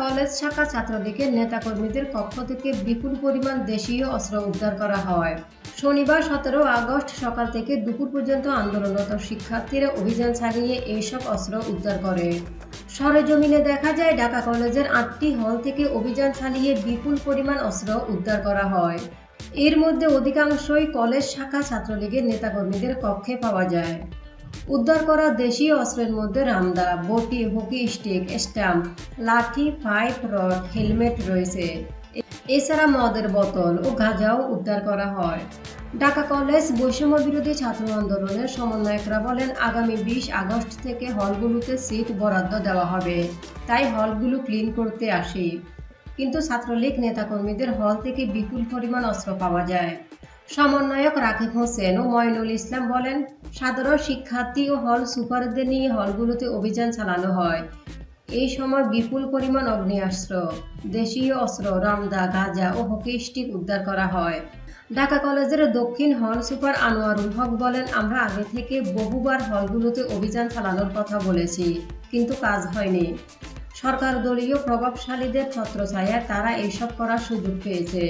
College শাখা ছাত্রলীগের নেতাকর্মীদের কক্ষ থেকে বিপুল পরিমাণ দেশীয় অস্ত্র উদ্ধার করা হয়। শনিবার সতেরো আগস্ট সকাল থেকে দুপুর পর্যন্ত আন্দোলনরত শিক্ষার্থীরা অভিযান চালিয়ে এইসব অস্ত্র উদ্ধার করে। সরেজমিনে দেখা যায়, ঢাকা কলেজের আটটি হল থেকে অভিযান চালিয়ে বিপুল পরিমাণ অস্ত্র উদ্ধার করা হয়। এর মধ্যে অধিকাংশই কলেজ শাখা ছাত্রলীগের নেতাকর্মীদের কক্ষে পাওয়া যায়। উদ্ধার করা দেশীয় অস্ত্রের মধ্যে রামদা, বটি, হকি, স্টিক, স্ট্যাম্প, লাঠি, পাইপ, রড, হেলমেট রয়েছে। এছাড়া মদের বোতল ও গাঁজাও উদ্ধার করা হয়। ঢাকা কলেজ বৈষম্য বিরোধী ছাত্র আন্দোলনের সমন্বয়করা বলেন, আগামী বিশ আগস্ট থেকে হলগুলোতে সিট বরাদ্দ দেওয়া হবে। তাই হলগুলো ক্লিন করতে আসি। কিন্তু ছাত্রলীগ নেতাকর্মীদের হল থেকে বিপুল পরিমাণ অস্ত্র পাওয়া যায়। সমন্বয়ক রাকিব হোসেন ও ময়নুল ইসলাম বলেন, সাধারণ শিক্ষার্থী ও হল সুপারদের নিয়ে হলগুলোতে অভিযান চালানো হয়। এই সময় বিপুল পরিমাণ অগ্নেয়াস্ত্র, দেশীয় অস্ত্র, রামদা, গাঁজা ও হকি স্টিক উদ্ধার করা হয়। ঢাকা কলেজের দক্ষিণ হল সুপার আনোয়ারুল হক বলেন, আমরা আগে থেকে বহুবার হলগুলোতে অভিযান চালানোর কথা বলেছি, কিন্তু কাজ হয়নি। সরকার দলীয় প্রভাবশালীদের ছত্রছায়ায় তারা এইসব করার সুযোগ পেয়েছে।